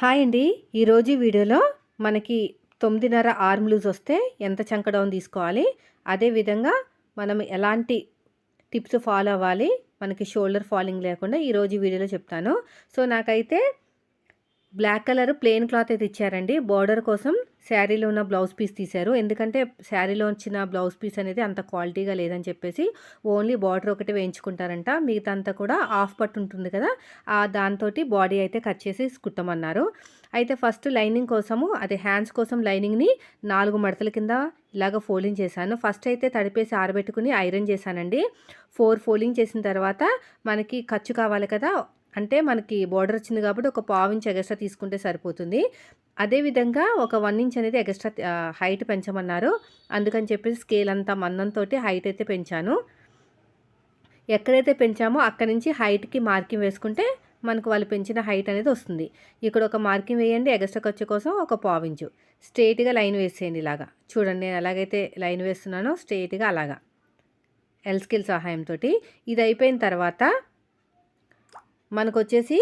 Hi అండి. ఈరోజు వీడియోలో మనకి తొమ్మిదిన్నర ఆర్మ్ లూజ్ వస్తే ఎంత చంక డౌన్ తీసుకోవాలి? అదేవిధంగా మనం ఎలాంటి టిప్స్ ఫాలో అవ్వాలి? మనకి షోల్డర్ ఫాలింగ్ లేకుండా ఈరోజు వీడియోలో చెప్తాను. సో నాకైతే బ్లాక్ కలర్ ప్లెయిన్ క్లాత్ అయితే ఇచ్చారండి. బార్డర్ కోసం శారీలో ఉన్న బ్లౌజ్ పీస్ తీశారు. ఎందుకంటే శారీలో వచ్చిన బ్లౌజ్ పీస్ అనేది అంత క్వాలిటీగా లేదని చెప్పేసి ఓన్లీ బార్డర్ ఒకటి వేయించుకుంటారంట. మిగతా అంతా కూడా ఆఫ్ పట్టు ఉంటుంది కదా ఆ దాంతో బాడీ అయితే కట్ చేసి కుట్టమన్నారు. అయితే ఫస్ట్ లైనింగ్ కోసము అదే హ్యాండ్స్ కోసం లైనింగ్ని నాలుగు మడతల కింద ఇలాగ ఫోల్డింగ్ చేశాను. ఫస్ట్ అయితే తడిపేసి ఆరబెట్టుకుని ఐరన్ చేశానండి. ఫోర్ ఫోల్డింగ్ చేసిన తర్వాత మనకి ఖర్చు కావాలి కదా అంటే మనకి బార్డర్ వచ్చింది కాబట్టి ఒక పావు ఇంచ్ ఎగస్ట్రా తీసుకుంటే సరిపోతుంది. అదేవిధంగా ఒక వన్ ఇంచ్ అనేది ఎగస్ట్రా హైట్ పెంచమన్నారు. అందుకని చెప్పేసి స్కేల్ అంతా మందంతో హైట్ అయితే పెంచాను. ఎక్కడైతే పెంచామో అక్కడి నుంచి హైట్కి మార్కింగ్ వేసుకుంటే మనకు వాళ్ళు పెంచిన హైట్ అనేది వస్తుంది. ఇక్కడ ఒక మార్కింగ్ వేయండి ఎగస్ట్రా ఖర్చు కోసం ఒక పావించు స్ట్రేట్గా లైన్ వేసేయండి ఇలాగా. చూడండి నేను ఎలాగైతే లైన్ వేస్తున్నానో స్ట్రైట్గా అలాగా. ఎల్ స్కిల్ సహాయంతో ఇది అయిపోయిన తర్వాత మనకు వచ్చేసి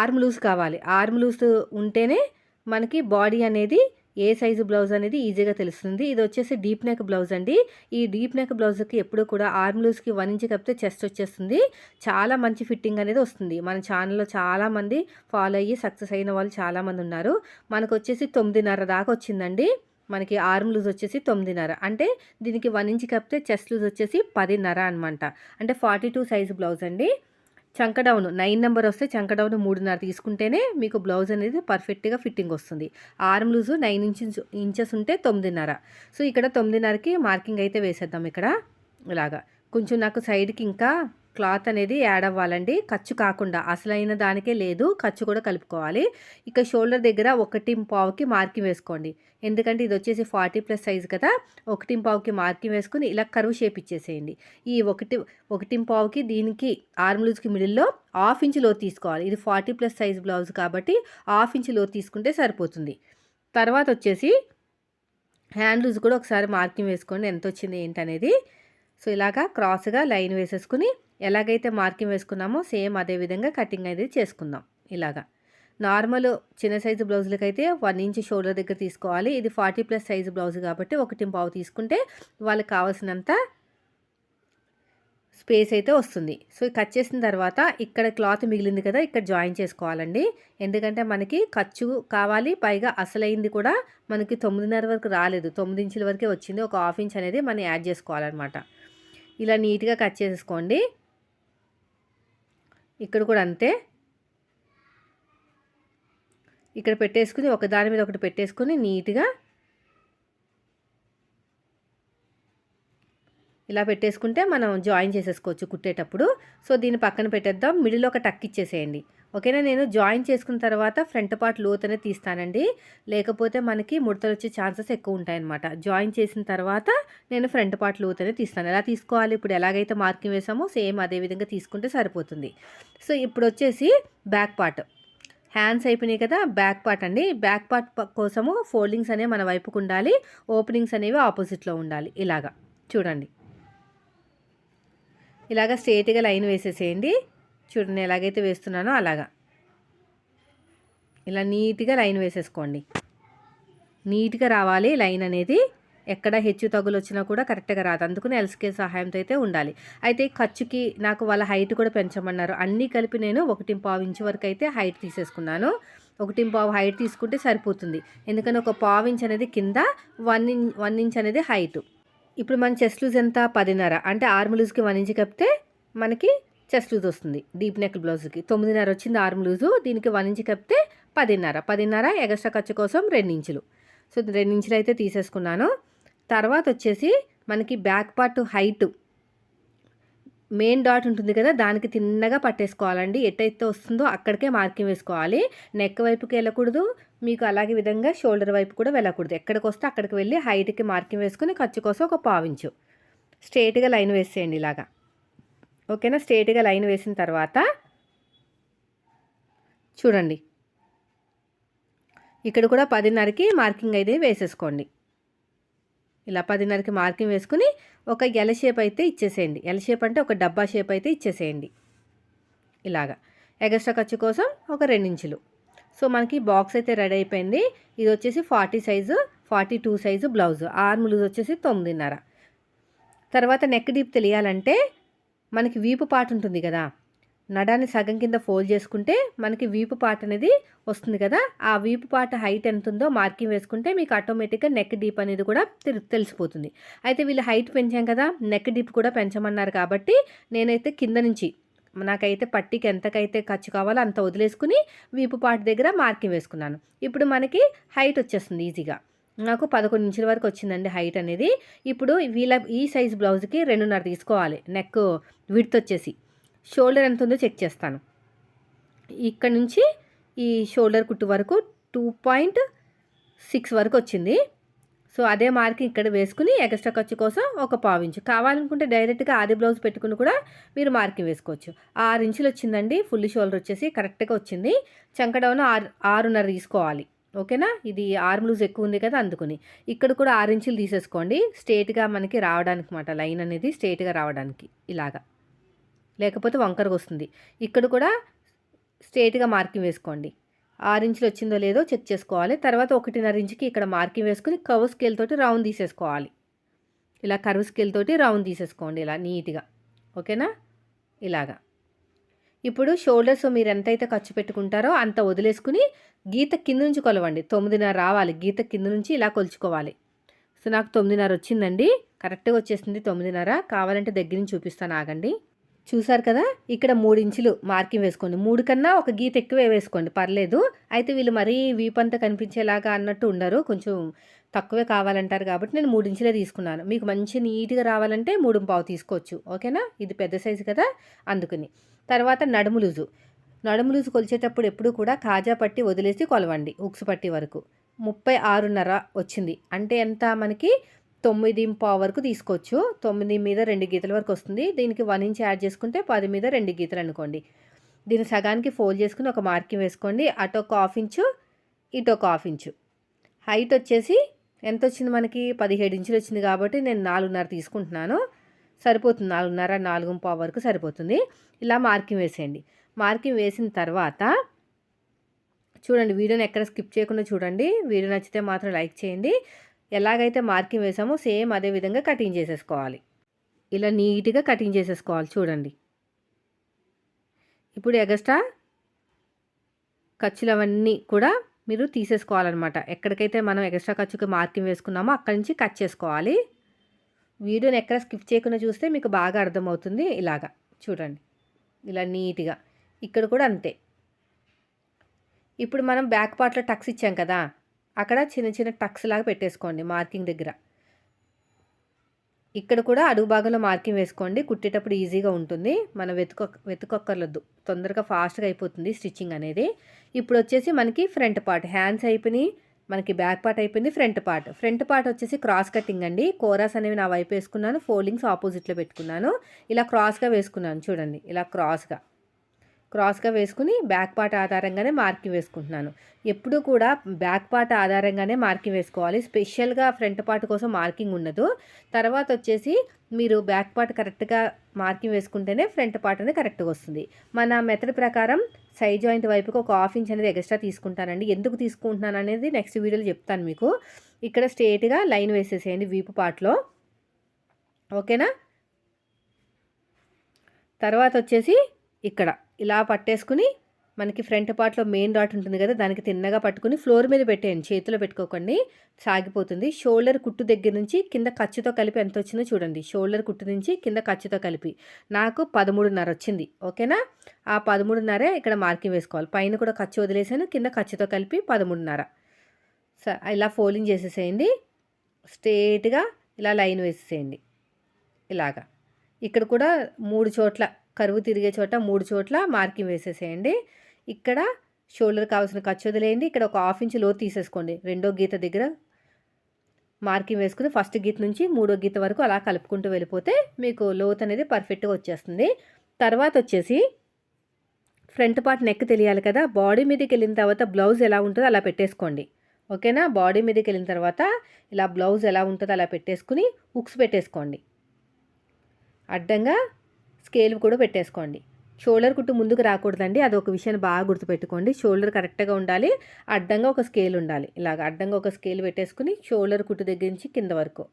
ఆర్మ్ లూజ్ కావాలి. ఆర్మ్ లూజ్ ఉంటేనే మనకి బాడీ అనేది ఏ సైజు బ్లౌజ్ అనేది ఈజీగా తెలుస్తుంది. ఇది వచ్చేసి డీప్ నెక్ బ్లౌజ్ అండి. ఈ డీప్ నెక్ బ్లౌజ్కి ఎప్పుడు కూడా ఆర్మ్ లూజ్కి వన్ ఇంచ్ కప్పితే చెస్ట్ వచ్చేస్తుంది. చాలా మంచి ఫిట్టింగ్ అనేది వస్తుంది. మన ఛానల్లో చాలామంది ఫాలో అయ్యి సక్సెస్ అయిన వాళ్ళు చాలామంది ఉన్నారు. మనకు వచ్చేసి తొమ్మిదిన్నర దాకా వచ్చిందండి. మనకి ఆర్మ్ లూజ్ వచ్చేసి తొమ్మిదిన్నర. అంటే దీనికి వన్ ఇంచ్ కప్పితే చెస్ట్ లూజ్ వచ్చేసి పదిన్నర అనమాట అంటే ఫార్టీ టూ సైజు బ్లౌజ్ అండి. చంకడౌన్ నైన్ నెంబర్ వస్తే చంకడౌన్ మూడున్నర తీసుకుంటేనే మీకు బ్లౌజ్ అనేది పర్ఫెక్ట్గా ఫిట్టింగ్ వస్తుంది. Arm loose nine inches inches ఉంటే తొమ్మిదిన్నర. సో ఇక్కడ తొమ్మిదిన్నరకి మార్కింగ్ అయితే వేసేద్దాం ఇక్కడ. ఇలాగా. కొంచెం నాకు సైడ్కి ఇంకా క్లాత్ అనేది యాడ్ అవ్వాలండి. ఖర్చు కాకుండా అసలైన దానికే లేదు. ఖర్చు కూడా కలుపుకోవాలి. ఇక షోల్డర్ దగ్గర ఒకటి పావుకి మార్కింగ్ వేసుకోండి. ఎందుకంటే ఇది వచ్చేసి ఫార్టీ ప్లస్ సైజ్ కదా. ఒకటి పావుకి మార్కింగ్ వేసుకుని ఇలా కరువు షేప్ ఇచ్చేసేయండి. ఈ ఒకటి ఒకటి పావుకి దీనికి ఆర్మ్ లూజ్కి మిడిల్లో హాఫ్ ఇంచ్లో తీసుకోవాలి. ఇది ఫార్టీ ప్లస్ సైజ్ బ్లౌజ్ కాబట్టి హాఫ్ ఇంచ్లో తీసుకుంటే సరిపోతుంది. తర్వాత వచ్చేసి హ్యాండ్ లూజ్ కూడా ఒకసారి మార్కింగ్ వేసుకోండి. ఎంత వచ్చింది ఏంటనేది. సో ఇలాగా క్రాస్గా లైన్ వేసేసుకుని ఎలాగైతే మార్కింగ్ వేసుకున్నామో సేమ్ అదే విధంగా కటింగ్ అనేది చేసుకుందాం ఇలాగా. నార్మల్ చిన్న సైజు బ్లౌజులకి అయితే వన్ ఇంచ్ షోల్డర్ దగ్గర తీసుకోవాలి. ఇది ఫార్టీ ప్లస్ సైజు బ్లౌజ్ కాబట్టి ఒకటి పావు తీసుకుంటే వాళ్ళకి కావాల్సినంత స్పేస్ అయితే వస్తుంది. సో కట్ చేసిన తర్వాత ఇక్కడ క్లాత్ మిగిలింది కదా ఇక్కడ జాయిన్ చేసుకోవాలండి. ఎందుకంటే మనకి ఖర్చు కావాలి పైగా అసలైంది కూడా మనకి తొమ్మిదిన్నర వరకు రాలేదు. తొమ్మిది ఇంచుల వరకే వచ్చింది. ఒక హాఫ్ ఇంచ్ అనేది మనం యాడ్ చేసుకోవాలన్నమాట. ఇలా నీట్గా కట్ చేసుకోండి ఇక్కడ కూడా అంతే. ఇక్కడ పెట్టేసుకుని ఒక దాని మీద ఒకటి పెట్టేసుకుని నీట్గా ఇలా పెట్టేసుకుంటే మనం జాయిన్ చేసేసుకోవచ్చు కుట్టేటప్పుడు. సో దీన్ని పక్కన పెట్టేద్దాం. మిడిల్ ఒక టక్ ఇచ్చేసేయండి. ఓకేనా? నేను జాయిన్ చేసుకున్న తర్వాత ఫ్రంట్ పార్ట్ లోతనే తీస్తానండి. లేకపోతే మనకి ముడతలు వచ్చే ఛాన్సెస్ ఎక్కువ ఉంటాయన్నమాట. జాయిన్ చేసిన తర్వాత నేను ఫ్రంట్ పార్ట్ లోతనే తీస్తాను. ఎలా తీసుకోవాలి? ఇప్పుడు ఎలాగైతే మార్కింగ్ వేసామో సేమ్ అదే విధంగా తీసుకుంటే సరిపోతుంది. సో ఇప్పుడు వచ్చేసి బ్యాక్ పార్ట్. హ్యాండ్స్ అయిపోయినాయి కదా బ్యాక్ పార్ట్ అండి. బ్యాక్ పార్ట్ కోసము ఫోల్డింగ్స్ అనేవి మన వైపుకు ఉండాలి. ఓపెనింగ్స్ అనేవి ఆపోజిట్లో ఉండాలి. ఇలాగా. చూడండి. ఇలాగ స్ట్రేట్గా లైన్ వేసేసేయండి. చూడండి ఎలాగైతే వేస్తున్నానో అలాగా. ఇలా నీట్గా లైన్ వేసేసుకోండి. నీట్గా రావాలి. లైన్ అనేది ఎక్కడ హెచ్చు తగులు వచ్చినా కూడా కరెక్ట్గా రాదు. అందుకని ఎల్స్కే సహాయంతో అయితే ఉండాలి. అయితే ఖర్చుకి నాకు వాళ్ళ హైట్ కూడా పెంచమన్నారు. అన్నీ కలిపి నేను ఒకటి పావు ఇంచు వరకు అయితే హైట్ తీసేసుకున్నాను. ఒకటి పావు హైట్ తీసుకుంటే సరిపోతుంది. ఎందుకంటే ఒక పావు ఇంచ్ అనేది కింద వన్ ఇంచ్ వన్ ఇంచ్ అనేది హైట్. ఇప్పుడు మన చెస్ట్ లూజ్ ఎంత? పదిన్నర. అంటే ఆర్మ్ లూజ్కి వన్ ఇంచ్ కప్పితే మనకి చెస్ట్ లూజ్ వస్తుంది డీప్ నెక్ బ్లౌజ్కి. తొమ్మిదిన్నర వచ్చింది ఆర్మ్ లూజు దీనికి వన్ ఇంచ్ కప్పితే పదిన్నర. పదిన్నర ఎగస్ట్రా ఖర్చు కోసం రెండు ఇంచులు. సో రెండించులు అయితే తీసేసుకున్నాను. తర్వాత వచ్చేసి మనకి back part height. Main dot ఉంటుంది కదా దానికి తిన్నగా పట్టేసుకోవాలండి. ఎట్టయితే వస్తుందో అక్కడికే మార్కింగ్ వేసుకోవాలి. నెక్ వైపుకి వెళ్ళకూడదు మీకు అలాగే విధంగా షోల్డర్ వైపు కూడా వెళ్ళకూడదు. ఎక్కడికి వస్తే అక్కడికి వెళ్ళి హైట్కి మార్కింగ్ వేసుకుని ఖర్చు కోసం ఒక పావించు స్ట్రేట్గా లైన్ వేసేయండి ఇలాగా. ఓకేనా? స్ట్రేట్గా లైన్ వేసిన తర్వాత చూడండి. ఇక్కడ కూడా పదిన్నరకి మార్కింగ్ అయితే వేసేసుకోండి. ఇలా పదిన్నరకి మార్కింగ్ వేసుకుని ఒక ఎల షేప్ అయితే ఇచ్చేసేయండి. ఎల షేప్ అంటే ఒక డబ్బా షేప్ అయితే ఇచ్చేసేయండి. ఇలాగా. ఎగస్ట్రా ఖర్చు కోసం ఒక రెండించులు. సో మనకి బాక్స్ అయితే రెడీ అయిపోయింది. ఇది వచ్చేసి forty size forty two size blouse. Arm loose వచ్చేసి తొమ్మిదిన్నర. తర్వాత నెక్ డీప్ తెలియాలంటే మనకి వీపు పాట ఉంటుంది కదా. నడాన్ని సగం కింద ఫోల్డ్ చేసుకుంటే మనకి వీపు పాట అనేది వస్తుంది కదా. ఆ వీపు పాట హైట్ ఎంత ఉందో మార్కింగ్ వేసుకుంటే మీకు ఆటోమేటిక్గా నెక్ డీప్ అనేది కూడా తెలిసిపోతుంది. అయితే వీళ్ళు హైట్ పెంచాం కదా నెక్ డీప్ కూడా పెంచమన్నారు కాబట్టి నేనైతే కింద నుంచి నాకైతే పట్టికి ఎంతకైతే ఖర్చు కావాలో అంత వదిలేసుకుని వీపు పాట దగ్గర మార్కింగ్ వేసుకున్నాను. ఇప్పుడు మనకి హైట్ వచ్చేస్తుంది ఈజీగా. నాకు పదకొండు ఇంచుల వరకు వచ్చిందండి హైట్ అనేది. ఇప్పుడు వీళ్ళ ఈ సైజ్ బ్లౌజ్కి రెండున్నర తీసుకోవాలి. నెక్ విడ్త్ వచ్చేసి. షోల్డర్ ఎంత ఉందో చెక్ చేస్తాను. ఇక్కడ నుంచి ఈ షోల్డర్ కుట్టు వరకు టూ పాయింట్ సిక్స్ వరకు వచ్చింది. సో అదే మార్కింగ్ ఇక్కడ వేసుకుని ఎక్స్ట్రా ఖర్చు కోసం ఒక పావు ఇంచు. కావాలనుకుంటే డైరెక్ట్గా ఆది బ్లౌజ్ పెట్టుకుని కూడా మీరు మార్కింగ్ వేసుకోవచ్చు. ఆరు ఇంచులు వచ్చిందండి. ఫుల్ షోల్డర్ వచ్చేసి కరెక్ట్గా వచ్చింది. చంకడౌన్ ఆరు ఆరున్నర తీసుకోవాలి. ఓకేనా? ఇది ఆర్మ్ లూజ్ ఎక్కువ ఉంది కదా అందుకుని. ఇక్కడ కూడా ఆరు ఇంచులు తీసేసుకోండి. స్ట్రేట్గా మనకి రావడానికి మాట లైన్ అనేది స్ట్రేట్గా రావడానికి ఇలాగా. లేకపోతే వంకరగా వస్తుంది. ఇక్కడ కూడా స్ట్రేట్గా మార్కింగ్ వేసుకోండి. ఆరు ఇంచులు వచ్చిందో లేదో చెక్ చేసుకోవాలి. తర్వాత ఒకటిన్నర ఇంచుకి ఇక్కడ మార్కింగ్ వేసుకుని కర్వ్ స్కేల్ తోటి రౌండ్ తీసేసుకోవాలి. ఇలా కర్వ్ స్కేల్ తోటి రౌండ్ తీసేసుకోండి ఇలా నీట్గా. ఓకేనా? ఇలాగా. ఇప్పుడు షోల్డర్స్ మీరు ఎంతైతే ఖర్చు పెట్టుకుంటారో అంత వదిలేసుకుని గీత కింద నుంచి కొలవండి. తొమ్మిదిన్నర రావాలి. గీత కింద నుంచి ఇలా కొలుచుకోవాలి. సో నాకు తొమ్మిదిన్నర వచ్చిందండి. కరెక్ట్గా వచ్చేసింది తొమ్మిదిన్నర. కావాలంటే దగ్గర నుంచి చూపిస్తాను. ఆగండి. చూసారు కదా? ఇక్కడ మూడు ఇంచులు మార్కింగ్ వేసుకోండి. మూడు కన్నా ఒక గీత ఎక్కువే వేసుకోండి. పర్లేదు. అయితే వీళ్ళు మరీ వీపంతా కనిపించేలాగా అన్నట్టు ఉండరు. కొంచెం తక్కువే కావాలంటారు కాబట్టి నేను మూడు తీసుకున్నాను. మీకు మంచి నీట్గా రావాలంటే మూడు పావు తీసుకోవచ్చు. ఓకేనా? ఇది పెద్ద సైజు కదా? అందుకని. తర్వాత నడుము లూజు. నడుము లూజు కొలిచేటప్పుడు ఎప్పుడు కూడా కాజా పట్టి వదిలేసి కొలవండి. ఉక్సు పట్టి వరకు. ముప్పై ఆరున్నర వచ్చింది. అంటే ఎంత? మనకి తొమ్మిది పావు వరకు తీసుకోవచ్చు. తొమ్మిది మీద రెండు గీతల వరకు వస్తుంది. దీనికి వన్ ఇంచ్ యాడ్ చేసుకుంటే పది మీద రెండు గీతలు అనుకోండి. దీన్ని సగానికి ఫోల్డ్ చేసుకుని ఒక మార్కింగ్ వేసుకోండి. అటు ఒక హాఫ్ ఇంచు ఇటు ఒక హాఫ్ ఇంచు. హైట్ వచ్చేసి ఎంత వచ్చింది మనకి? పదిహేడు ఇంచులు వచ్చింది కాబట్టి నేను నాలుగున్నర తీసుకుంటున్నాను. సరిపోతుంది నాలుగున్నర నాలుగు పావు వరకు సరిపోతుంది. ఇలా మార్కింగ్ వేసేయండి. మార్కింగ్ వేసిన తర్వాత చూడండి వీడియోని ఎక్కడ స్కిప్ చేయకుండా చూడండి. వీడియో నచ్చితే మాత్రం లైక్ చేయండి. ఎలాగైతే మార్కింగ్ వేసామో సేమ్ అదే విధంగా కటింగ్ చేసేసుకోవాలి. ఇలా నీట్గా కటింగ్ చేసేసుకోవాలి చూడండి. ఇప్పుడు ఎగస్ట్రా ఖర్చులు అవన్నీ కూడా మీరు తీసేసుకోవాలన్నమాట. ఎక్కడికైతే మనం ఎక్స్ట్రా ఖర్చుకి మార్కింగ్ వేసుకున్నామో అక్కడి నుంచి కట్ చేసుకోవాలి. వీడియోని ఎక్కడ స్కిప్ చేయకుండా చూస్తే మీకు బాగా అర్థమవుతుంది ఇలాగా. చూడండి. ఇలా నీట్గా. ఇక్కడ కూడా అంతే. ఇప్పుడు మనం బ్యాక్ పార్ట్లో టక్స్ ఇచ్చాం కదా. అక్కడ చిన్న చిన్న టక్స్ లాగా పెట్టేసుకోండి మార్కింగ్ దగ్గర. ఇక్కడ కూడా అడుగు భాగంలో మార్కింగ్ వేసుకోండి. కుట్టేటప్పుడు ఈజీగా ఉంటుంది. మనం వెతుక వెతుకొక్కర్లొద్దు తొందరగా ఫాస్ట్గా అయిపోతుంది స్టిచ్చింగ్ అనేది. ఇప్పుడు వచ్చేసి మనకి ఫ్రంట్ పార్ట్. హ్యాండ్స్ అయిపోయినాయి. మనకి బ్యాక్ పార్ట్ అయిపోయింది ఫ్రంట్ పార్ట్. ఫ్రంట్ పార్ట్ వచ్చేసి క్రాస్ కటింగ్ అండి. కోరాస్ అనేవి నా వైపు వేసుకున్నాను. ఫోల్డింగ్స్ ఆపోజిట్లో పెట్టుకున్నాను. ఇలా క్రాస్గా వేసుకున్నాను. చూడండి. ఇలా క్రాస్గా. క్రాస్గా వేసుకుని బ్యాక్ పార్ట్ ఆధారంగానే మార్కింగ్ వేసుకుంటున్నాను. ఎప్పుడు కూడా బ్యాక్ పార్ట్ ఆధారంగానే మార్కింగ్ వేసుకోవాలి. స్పెషల్గా ఫ్రంట్ పార్ట్ కోసం మార్కింగ్ ఉండదు. తర్వాత వచ్చేసి మీరు బ్యాక్ పార్ట్ కరెక్ట్గా మార్కింగ్ వేసుకుంటేనే ఫ్రంట్ పార్ట్ అనేది కరెక్ట్గా వస్తుంది. మన మెథడ్ ప్రకారం సైడ్ జాయింట్ వైపుకి ఒక హాఫ్ ఇంచ్ అనేది ఎక్స్ట్రా తీసుకుంటానండి. ఎందుకు తీసుకుంటున్నాను అనేది నెక్స్ట్ వీడియోలో చెప్తాను మీకు. ఇక్కడ స్ట్రేట్గా లైన్ వేసేసేయండి వీపు పార్ట్లో. ఓకేనా? తర్వాత వచ్చేసి ఇక్కడ. ఇలా పట్టేసుకుని మనకి ఫ్రంట్ పార్ట్లో మెయిన్ డాట్ ఉంటుంది కదా దానికి తిన్నగా పట్టుకుని ఫ్లోర్ మీద పెట్టేయండి. చేతిలో పెట్టుకోకండి. సాగిపోతుంది. షోల్డర్ కుట్టు దగ్గర నుంచి కింద ఖర్చుతో కలిపి ఎంత వచ్చిందో చూడండి. షోల్డర్ కుట్టు నుంచి కింద ఖర్చుతో కలిపి. నాకు పదమూడున్నర వచ్చింది. ఓకేనా? ఆ పదమూడున్నరే ఇక్కడ మార్కింగ్ వేసుకోవాలి. పైన కూడా ఖర్చు వదిలేసాను. కింద ఖర్చుతో కలిపి పదమూడున్నర. స ఇలా ఫోల్డింగ్ చేసేసేయండి. స్ట్రేట్గా ఇలా లైన్ వేసేసేయండి. ఇలాగా. ఇక్కడ కూడా మూడు చోట్ల కరువు తిరిగే చోట మూడు చోట్ల మార్కింగ్ వేసేసేయండి. ఇక్కడ షోల్డర్ కావాల్సిన ఖర్చు వదిలేయండి. ఇక్కడ ఒక హాఫ్ ఇంచ్లో తీసేసుకోండి. రెండో గీత దగ్గర మార్కింగ్ వేసుకుని ఫస్ట్ గీత నుంచి మూడో గీత వరకు అలా కలుపుకుంటూ వెళ్ళిపోతే మీకు లోత్ అనేది పర్ఫెక్ట్గా వచ్చేస్తుంది. తర్వాత వచ్చేసి ఫ్రంట్ పార్ట్ నెక్ తెలియాలి కదా. బాడీ మీదకి వెళ్ళిన తర్వాత బ్లౌజ్ ఎలా ఉంటుందో అలా పెట్టేసుకోండి. ఓకేనా? బాడీ మీదకి వెళ్ళిన తర్వాత ఇలా బ్లౌజ్ ఎలా ఉంటుందో అలా పెట్టేసుకుని ఉక్స్ పెట్టేసుకోండి. అడ్డంగా స్కేల్ కూడా పెట్టేసుకోండి. షోల్డర్ కుట్టు ముందుకు రాకూడదండి. అది ఒక విషయాన్ని బాగా గుర్తుపెట్టుకోండి. షోల్డర్ కరెక్ట్గా ఉండాలి. అడ్డంగా ఒక స్కేల్ ఉండాలి. ఇలాగ అడ్డంగా ఒక స్కేల్ పెట్టేసుకుని షోల్డర్ కుట్టు దగ్గర నుంచి కింద వరకు.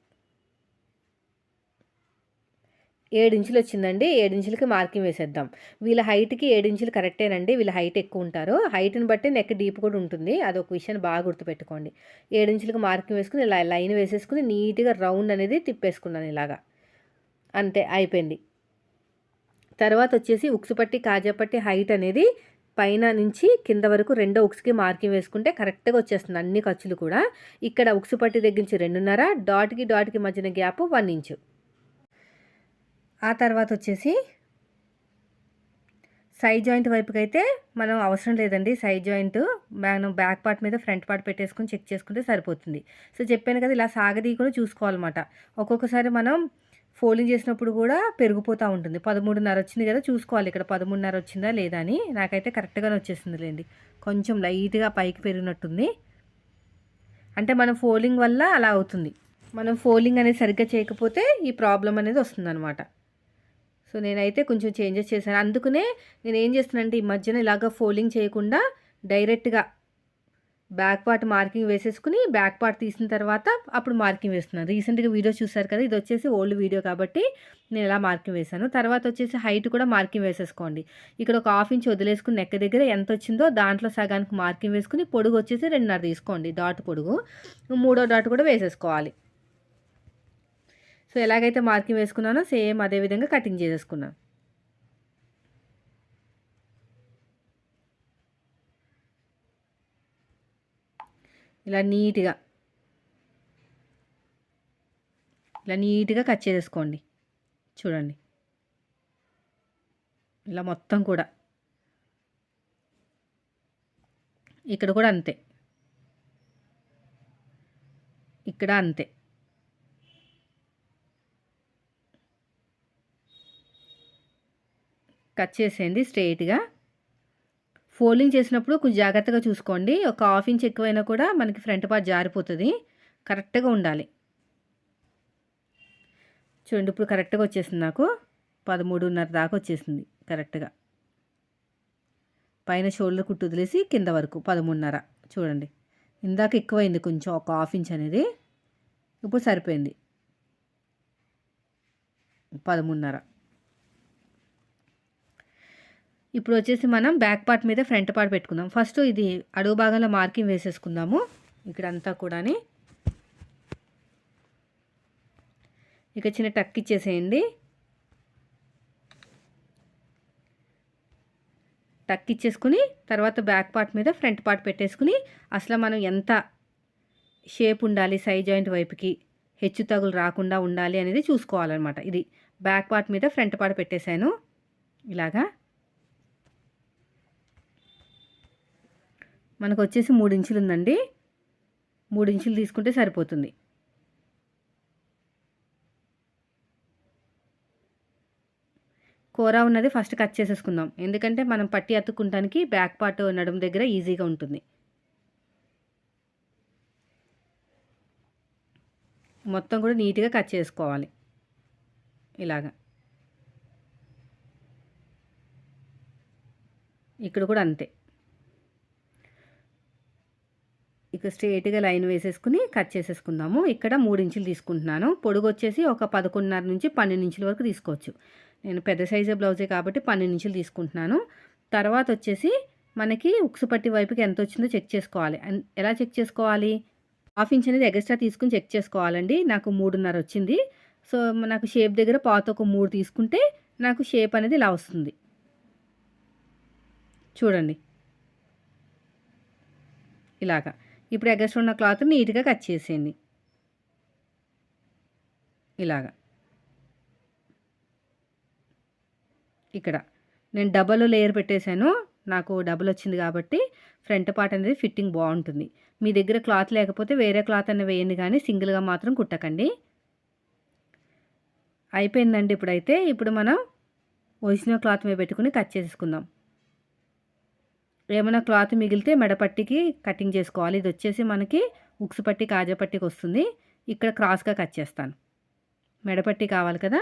ఏడించులు వచ్చిందండి. ఏడించులకి మార్కింగ్ వేసేద్దాం. వీళ్ళ హైట్కి ఏడించులు కరెక్టేనండి. వీళ్ళ హైట్ ఎక్కువ ఉంటారు. హైట్ని బట్టి నెక్ డీప్ కూడా ఉంటుంది. అది ఒక విషయాన్ని బాగా గుర్తుపెట్టుకోండి. ఏడించులకి మార్కింగ్ వేసుకుని ఇలా లైన్ వేసేసుకుని నీట్గా రౌండ్ అనేది తిప్పేసుకున్నాను ఇలాగా. అంతే. అయిపోయింది. తర్వాత వచ్చేసి ఉక్సుపట్టి పట్టి హైట్ అనేది పైన నుంచి కింద వరకు రెండో ఉక్స్కి మార్కింగ్ వేసుకుంటే కరెక్ట్గా వచ్చేస్తుంది అన్ని ఖర్చులు కూడా. ఇక్కడ ఉక్సు పట్టి దగ్గర నుంచి రెండున్నర డాట్కి డాట్కి మధ్యన గ్యాప్ వన్ ఇంచు. ఆ తర్వాత వచ్చేసి సైడ్ జాయింట్ వైపుకి అయితే మనం అవసరం లేదండి. సైడ్ జాయింట్ మనం బ్యాక్ పార్ట్ మీద ఫ్రంట్ పార్ట్ పెట్టేసుకుని చెక్ చేసుకుంటే సరిపోతుంది. సో చెప్పాను కదా ఇలా సాగదీయకుండా చూసుకోవాలన్నమాట. ఒక్కొక్కసారి మనం ఫోల్డింగ్ చేసినప్పుడు కూడా పెరిగిపోతూ ఉంటుంది. పదమూడున్నర వచ్చింది కదా చూసుకోవాలి. ఇక్కడ పదమూడున్నర వచ్చిందా లేదా అని నాకైతే కరెక్ట్గానే వచ్చేసింది లేండి కొంచెం లైట్గా పైకి పెరిగినట్టుంది. అంటే మనం ఫోలింగ్ వల్ల అలా అవుతుంది. మనం ఫోలింగ్ అనేది సరిగ్గా చేయకపోతే ఈ ప్రాబ్లం అనేది వస్తుందన్నమాట. సో నేనైతే కొంచెం చేంజెస్ చేశాను. అందుకనే నేను ఏం చేస్తున్నానంటే ఈ మధ్యన ఇలాగ ఫోలింగ్ చేయకుండా డైరెక్ట్గా బ్యాక్ పార్ట్ మార్కింగ్ వేసేసుకుని బ్యాక్ పార్ట్ తీసిన తర్వాత అప్పుడు మార్కింగ్ వేస్తున్నాను. రీసెంట్గా వీడియో చూసారు కదా ఇది వచ్చేసి ఓల్డ్ వీడియో కాబట్టి నేను ఇలా మార్కింగ్ వేశాను. తర్వాత వచ్చేసి హైట్ కూడా మార్కింగ్ వేసేసుకోండి. ఇక్కడ ఒక హాఫ్ ఇంచ్ వదిలేసుకుని నెక్క దగ్గర ఎంత వచ్చిందో దాంట్లో సగానికి మార్కింగ్ వేసుకుని పొడుగు వచ్చేసి రెండున్నర తీసుకోండి. డాట్ పొడుగు. మూడో డాట్ కూడా వేసేసుకోవాలి. సో ఎలాగైతే మార్కింగ్ వేసుకున్నానో సేమ్ అదే విధంగా కటింగ్ చేసేసుకున్నాను. ఇలా నీట్గా. ఇలా నీట్గా కట్ చేసేసుకోండి. చూడండి. ఇలా మొత్తం కూడా. ఇక్కడ కూడా అంతే. ఇక్కడ అంతే. కట్ చేసేయండి స్ట్రైట్గా ఫోల్డింగ్ చేసినప్పుడు కొంచెం జాగ్రత్తగా చూసుకోండి. ఒక హాఫ్ ఇంచ్ ఎక్కువైనా కూడా మనకి ఫ్రంట్ పార్ట్ జారిపోతుంది. కరెక్ట్గా ఉండాలి. చూడండి ఇప్పుడు కరెక్ట్గా వచ్చేసింది నాకు. పదమూడున్నర దాకా వచ్చేసింది కరెక్ట్గా. పైన షోల్డర్ కుట్టు వదిలేసి కింద వరకు పదమూడున్నర. చూడండి ఇందాక ఎక్కువైంది కొంచెం ఒక హాఫ్ ఇంచ్ అనేది. ఇప్పుడు సరిపోయింది. పదమూడున్నర. ఇప్పుడు వచ్చేసి మనం బ్యాక్ పార్ట్ మీద ఫ్రంట్ పార్ట్ పెట్టుకుందాం. ఫస్ట్ ఇది అడుగు భాగంలో మార్కింగ్ వేసేసుకుందాము. ఇక్కడంతా కూడా ఇక చిన్న టక్ ఇచ్చేసేయండి. టక్ ఇచ్చేసుకుని తర్వాత బ్యాక్ పార్ట్ మీద ఫ్రంట్ పార్ట్ పెట్టేసుకుని అసలు మనం ఎంత షేప్ ఉండాలి సైడ్ జాయింట్ వైపుకి హెచ్చు తగులు రాకుండా ఉండాలి అనేది చూసుకోవాలన్నమాట. ఇది బ్యాక్ పార్ట్ మీద ఫ్రంట్ పార్ట్ పెట్టేశాను. ఇలాగా. మనకు వచ్చేసి మూడు ఇంచులు ఉందండి మూడు ఇంచులు తీసుకుంటే సరిపోతుంది. కూర ఉన్నది ఫస్ట్ కట్ చేసేసుకుందాం. ఎందుకంటే మనం పట్టి అతుక్కుంటానికి బ్యాక్ పార్ట్ నడుము దగ్గర ఈజీగా ఉంటుంది. మొత్తం కూడా నీట్గా కట్ చేసుకోవాలి. ఇలాగా. ఇక్కడ కూడా అంతే ఇక స్ట్రేట్గా లైన్ వేసేసుకుని కట్ చేసేసుకుందాము. ఇక్కడ మూడు ఇంచులు తీసుకుంటున్నాను. పొడుగు వచ్చేసి ఒక పదకొండున్నర నుంచి పన్నెండు ఇంచుల వరకు తీసుకోవచ్చు. నేను పెద్ద సైజు బ్లౌజే కాబట్టి పన్నెండు ఇంచులు తీసుకుంటున్నాను. తర్వాత వచ్చేసి మనకి ఉక్సు పట్టి వైపుకి ఎంత వచ్చిందో చెక్ చేసుకోవాలి. ఎలా చెక్ చేసుకోవాలి? హాఫ్ ఇంచ్ అనేది ఎక్స్ట్రా తీసుకుని చెక్ చేసుకోవాలండి. నాకు మూడున్నర వచ్చింది. సో నాకు షేప్ దగ్గర పాత ఒక మూడు తీసుకుంటే నాకు షేప్ అనేది ఇలా వస్తుంది. చూడండి. ఇలాగా. ఇప్పుడు ఎగస్ట్ ఉన్న క్లాత్ నీట్గా కట్ చేసేయండి. ఇలాగా. ఇక్కడ. నేను డబల్ లేయర్ పెట్టేశాను. నాకు డబల్ వచ్చింది కాబట్టి ఫ్రంట్ పార్ట్ అనేది ఫిట్టింగ్ బాగుంటుంది. మీ దగ్గర క్లాత్ లేకపోతే వేరే క్లాత్ అనేది వేయండి కానీ సింగిల్గా మాత్రం కుట్టకండి. అయిపోయిందండి ఇప్పుడైతే. ఇప్పుడు మనం ఒరిజినల్ క్లాత్ మీద పెట్టుకుని కట్ చేసుకుందాం ఏమైనా క్లాత్ మిగిలితే మెడపట్టికి కటింగ్ చేసుకోవాలి. ఇది వచ్చేసి మనకి ఉక్స్ పట్టి కాజపట్టికి వస్తుంది. ఇక్కడ క్రాస్గా కట్ చేస్తాను. మెడపట్టి కావాలి కదా.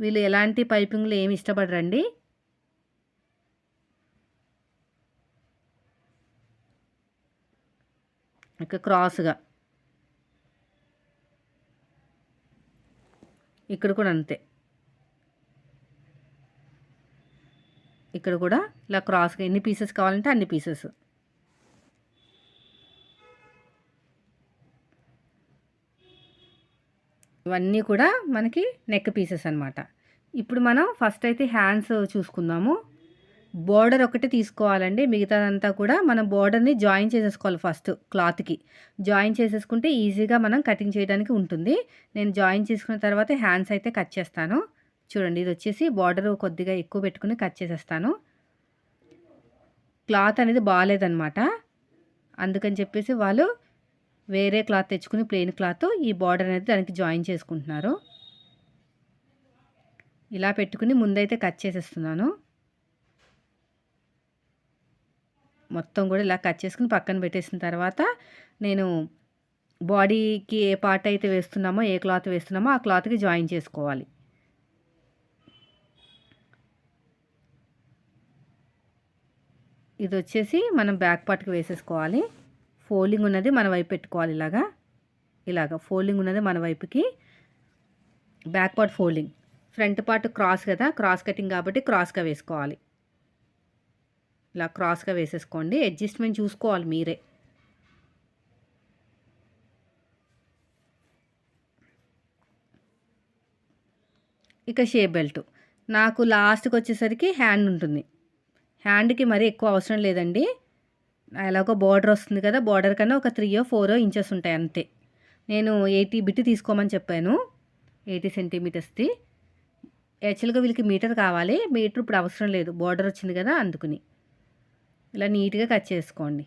వీళ్ళు ఎలాంటి పైపింగ్లు ఏమి ఇష్టపడరండి. ఇక క్రాస్గా. ఇక్కడ కూడా అంతే. ఇక్కడ కూడా ఇలా క్రాస్గా ఎన్ని పీసెస్ కావాలంటే అన్ని పీసెస్. ఇవన్నీ కూడా మనకి నెక్ పీసెస్ అనమాట ఇప్పుడు మనం ఫస్ట్ అయితే హ్యాండ్స్ చూసుకుందాము. బోర్డర్ ఒకటి తీసుకోవాలండి. మిగతాదంతా కూడా మనం బోర్డర్ని జాయిన్ చేసేసుకోవాలి ఫస్ట్ క్లాత్కి జాయిన్ చేసేసుకుంటే ఈజీగా మనం కటింగ్ చేయడానికి ఉంటుంది. నేను జాయిన్ చేసుకున్న తర్వాత హ్యాండ్స్ అయితే కట్ చేస్తాను. చూడండి ఇది వచ్చేసి బార్డర్ కొద్దిగా ఎక్కువ పెట్టుకుని కట్ చేసేస్తాను. క్లాత్ అనేది బాగాలేదనమాట అందుకని చెప్పేసి వాళ్ళు వేరే క్లాత్ తెచ్చుకుని ప్లెయిన్ క్లాత్ ఈ బార్డర్ అనేది దానికి జాయిన్ చేసుకుంటున్నారు. ఇలా పెట్టుకుని ముందైతే కట్ చేసేస్తున్నాను. మొత్తం కూడా ఇలా కట్ చేసుకుని పక్కన పెట్టేసిన తర్వాత నేను బాడీకి ఏ పార్ట్ అయితే వేస్తున్నామో ఏ క్లాత్ వేస్తున్నామో ఆ క్లాత్కి జాయిన్ చేసుకోవాలి. ఇది వచ్చేసి మనం బ్యాక్ పార్ట్కి వేసేసుకోవాలి. ఫోల్డింగ్ ఉన్నది మన వైపు పెట్టుకోవాలి ఇలాగా. ఇలాగా ఫోల్డింగ్ ఉన్నది మన వైపుకి. Back part folding. Front part cross కదా క్రాస్ కటింగ్ కాబట్టి క్రాస్గా వేసుకోవాలి. ఇలా క్రాస్గా వేసేసుకోండి. అడ్జస్ట్మెంట్ చూసుకోవాలి మీరే. ఇక షేప్ బెల్ట్. నాకు లాస్ట్కి వచ్చేసరికి హ్యాండ్ ఉంటుంది. హ్యాండ్కి మరీ ఎక్కువ అవసరం లేదండి. ఎలాగో బార్డర్ వస్తుంది కదా బార్డర్ కన్నా ఒక త్రీయో ఫోరో ఇంచెస్ ఉంటాయి అంతే. నేను ఎయిటీ బిట్ తీసుకోమని చెప్పాను ఎయిటీ సెంటీమీటర్స్ది. యాక్చువల్గా వీళ్ళకి మీటర్ కావాలి మీటర్ ఇప్పుడు అవసరం లేదు బార్డర్ వచ్చింది కదా అందుకుని. ఇలా నీట్గా కట్ చేసుకోండి.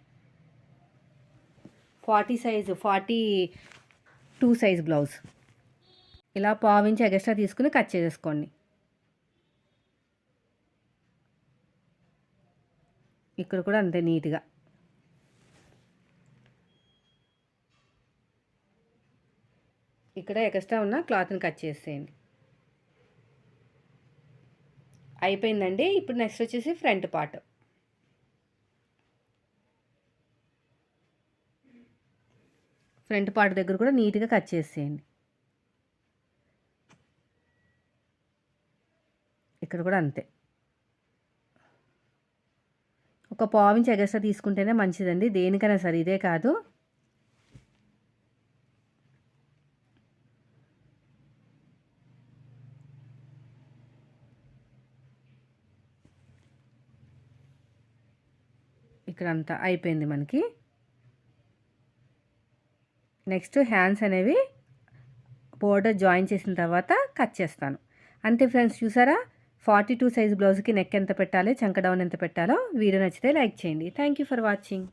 Forty size forty two size blouse. ఇలా పావించి ఎగస్ట్రా తీసుకుని కట్ చేసేసుకోండి ఇక్కడ కూడా అంతే నీట్గా. ఇక్కడ ఎక్స్ట్రా ఉన్న క్లాత్ని కట్ చేసేయండి. అయిపోయిందండి. ఇప్పుడు నెక్స్ట్ వచ్చేసి ఫ్రంట్ పార్ట్. ఫ్రంట్ పార్ట్ దగ్గర కూడా నీట్గా కట్ చేసేయండి. ఇక్కడ కూడా అంతే. ఒక పావించి ఎగస్ట్రా తీసుకుంటేనే మంచిదండి. దేనికైనా సరే ఇదే కాదు. ఇక్కడ అంతా అయిపోయింది మనకి. నెక్స్ట్ హ్యాండ్స్ అనేవి బోర్డర్ జాయిన్ చేసిన తర్వాత కట్ చేస్తాను. అంతే ఫ్రెండ్స్ చూసారా? ఫార్టీ టూ సైజ్ బ్లౌజ్కి నెక్ ఎంత పెట్టాలి చంక డౌన్ ఎంత పెట్టాలో వీడియో నచ్చితే లైక్ చేయండి. Thank you for watching